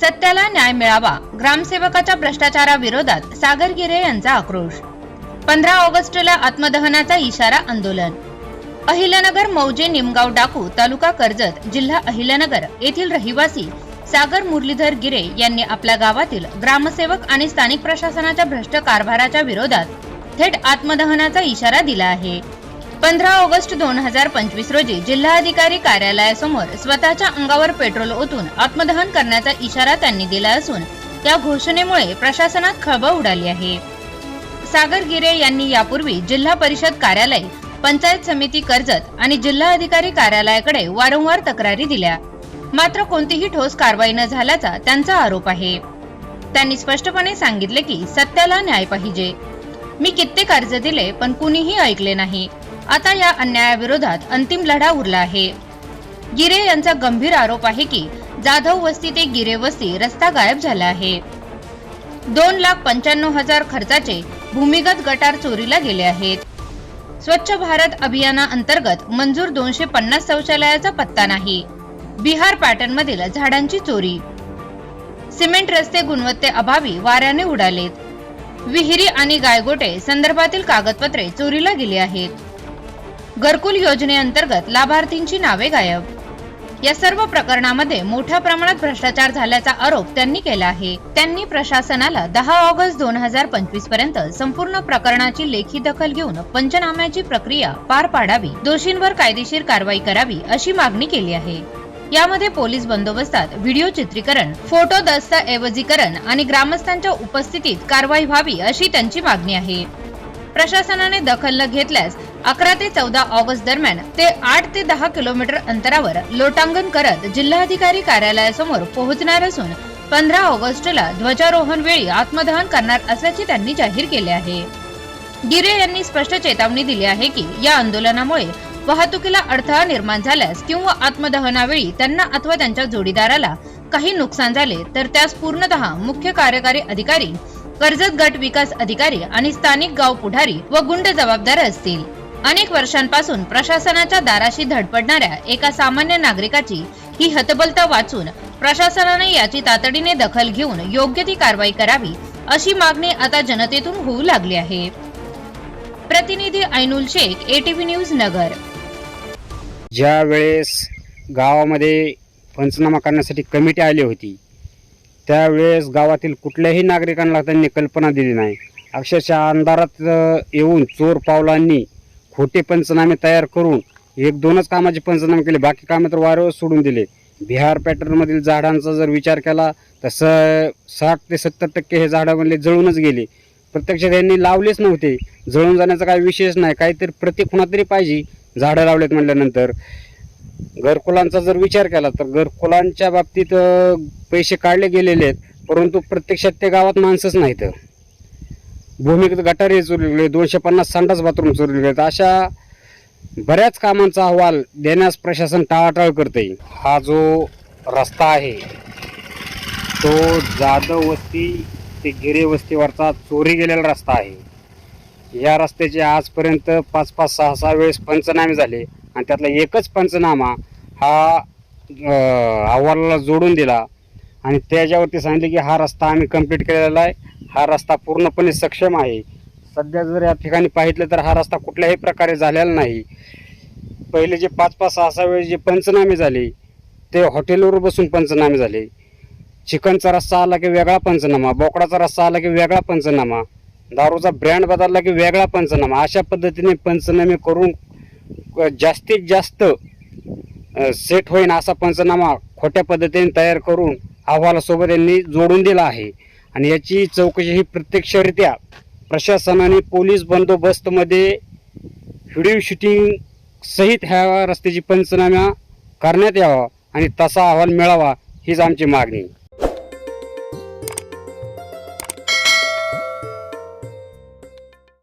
सत्याला न्याय मिळावा ग्रामसेवकाच्या भ्रष्टाचाराविरोधात सागर गिरे यांचा आक्रोश. पंधरा ऑगस्टला आत्मदहनाचा इशारा आंदोलन. अहिल्यानगर मौजे निमगाव डाकू तालुका कर्जत जिल्हा अहिल्यानगर येथील रहिवासी सागर मुरलीधर गिरे यांनी आपल्या गावातील ग्रामसेवक आणि स्थानिक प्रशासनाच्या भ्रष्ट कारभाराच्या विरोधात थेट आत्मदहनाचा इशारा दिला आहे. पंधरा ऑगस्ट दोन हजार पंचवीस रोजी जिल्हाधिकारी कार्यालयासमोर स्वतःच्या अंगावर पेट्रोल ओतून आत्मदहन करण्याचा इशारा त्यांनी दिला असून या घोषणेमुळे प्रशासनात खळबळ उडाली आहे. सागर गिरे यांनी यापूर्वी जिल्हा परिषद कार्यालय पंचायत समिती कर्जत आणि जिल्हा अधिकारी कार्यालयाकडे वारंवार तक्रारी दिल्या. मात्र कोणतीही ठोस कारवाई न झाल्याचा त्यांचा आरोप आहे. त्यांनी स्पष्टपणे सांगितले की सत्याला न्याय पाहिजे. मी कित्येक अर्ज दिले पण कुणीही ऐकले नाही. आता या अन्यायाविरोधात अंतिम लढा उरला आहे. गिरे यांचा गंभीर आरोप आहे की जाधव वस्ती ते गिरे वस्ती रस्ता गायब झाला आहे. दोन लाख पंच्याण्णव हजार खर्चाचे भूमिगत गटार चोरीला गेले आहेत. स्वच्छ भारत अभियानाअंतर्गत मंजूर दोनशे पन्नास शौचालयाचा पत्ता नाही. बिहार पॅटर्न मधील झाडांची चोरी. सिमेंट रस्ते गुणवत्तेअभावी वाऱ्याने उडालेत. विहिरी आणि गायगोटे संदर्भातील कागदपत्रे चोरीला गेली आहेत. घरकुल योजनेअंतर्गत लाभार्थींची नावे गायब. या सर्व प्रकरणामध्ये मोठ्या प्रमाणात भ्रष्टाचार झाल्याचा आरोप त्यांनी केला आहे. त्यांनी प्रशासनाला दहा ऑगस्ट दोन हजार पंचवीसपर्यंत संपूर्ण प्रकरणाची लेखी दखल घेऊन पंचनाम्याची प्रक्रिया पार पाडावी दोषींवर कायदेशीर कारवाई करावी अशी मागणी केली आहे. यामध्ये पोलीस बंदोबस्तात व्हिडिओ चित्रीकरण फोटो दस्तऐवजीकरण आणि ग्रामस्थांच्या उपस्थितीत कारवाई व्हावी अशी त्यांची मागणी आहे. प्रशासनाने दखल न घेतल्यास अकरा ते चौदा ऑगस्ट दरम्यान ते आठ ते दहा किलोमीटर अंतरावर लोटांगण करत जिल्हाधिकारी कार्यालयासमोर पोहोचणार असून पंधरा ऑगस्टला ध्वजारोहण वेळी आत्मदहन करणार असल्याचे त्यांनी जाहीर केले आहे. गिरे यांनी स्पष्ट चेतावणी दिली आहे की या आंदोलनामुळे वाहतुकीला अडथळा निर्माण झाल्यास किंवा आत्मदहनावेळी त्यांना अथवा त्यांच्या जोडीदाराला काही नुकसान झाले तर त्यास पूर्णतः मुख्य कार्यकारी अधिकारी कर्जत गट विकास अधिकारी आणि स्थानिक गाव पुढारी व गुंड जबाबदार असतील. अनेक वर्षांपासून प्रशासनाच्या दाराशी धडपडणाऱ्या एका सामान्य नागरिकाची ही हतबलता वाचून प्रशासनाने याची तातडीने दखल घेऊन योग्य ती कारवाई करावी अशी मागणी आता जनतेतून होऊ लागली आहे. प्रतिनिधी ऐनुल शेख एटीव्ही न्यूज नगर. ज्या वेळेस गावामध्ये पंचनामा करण्यासाठी कमिटी आली होती त्यावेळेस गावातील कुठल्याही नागरिकांना त्यांनी कल्पना दिली नाही. अक्षरशः अंधारात येऊन चोर पावलांनी खोटे पंचनामे तयार करून एक दोनच कामाचे पंचनामे केले बाकी कामे तर वारंवार सोडून दिले. बिहार पॅटर्नमधील झाडांचा जर विचार केला तर स साठ ते सत्तर टक्के हे झाडामधले जळूनच गेले. प्रत्यक्षात यांनी लावलेच नव्हते. जळून जाण्याचा काही विशेष नाही काहीतरी प्रत्येक खुणा तरी पाहिजे झाडं लावलेत म्हटल्यानंतर घरकुलांचा जर विचार केला तर घरकुलांच्या बाबतीत पैसे काढले गेलेले आहेत परंतु प्रत्यक्षात ते गावात माणसंच नाहीत. भूमिगत गटारे चोरलेले गेले दोनशे पन्नास संडास बाथरूम चोरले गेलेत अशा बऱ्याच कामांचा अहवाल देण्यास प्रशासन टाळाटाळ करते. हा जो रस्ता आहे तो जाधव वस्ती ते गिरे वस्तीवरचा चोरी गेलेला रस्ता आहे. या रस्त्याचे आजपर्यंत पाच पाच सहा सहा वेळेस पंचनामे झाले आणि त्यातला एकच पंचनामा हा अहवालाला जोडून दिला. आणि त्याच्यावरती सांगितले की हा रस्ता आम्ही कंप्लीट केलेला आहे. हा रस्ता पूर्णपणे सक्षम आहे. सध्या जर या ठिकाणी पाहितलं तर हा रस्ता कुठल्याही प्रकारे झालेला नाही. पहिले जे पाच पाच सहा सहा वेळेस जे पंचनामे झाले ते हॉटेलवर बसून पंचनामे झाले. चिकनचा रस्सा आला की वेगळा पंचनामा बोकडाचा रस्सा आला की वेगळा पंचनामा दारूचा ब्रँड बदलला की वेगळा पंचनामा. अशा पद्धतीने पंचनामे करून जास्तीत जास्त सेट होईन असा पंचनामा खोट्या पद्धतीने तयार करून अहवालासोबत यांनी जोडून दिला आहे. आणि याची चौकशी ही प्रत्यक्षरित्या प्रशासनाने पोलीस बंदोबस्तमध्ये व्हिडिओ शूटिंग सहित ह्या रस्त्याची पंचनामा करण्यात यावा आणि तसा अहवाल मिळावा हीच आमची मागणी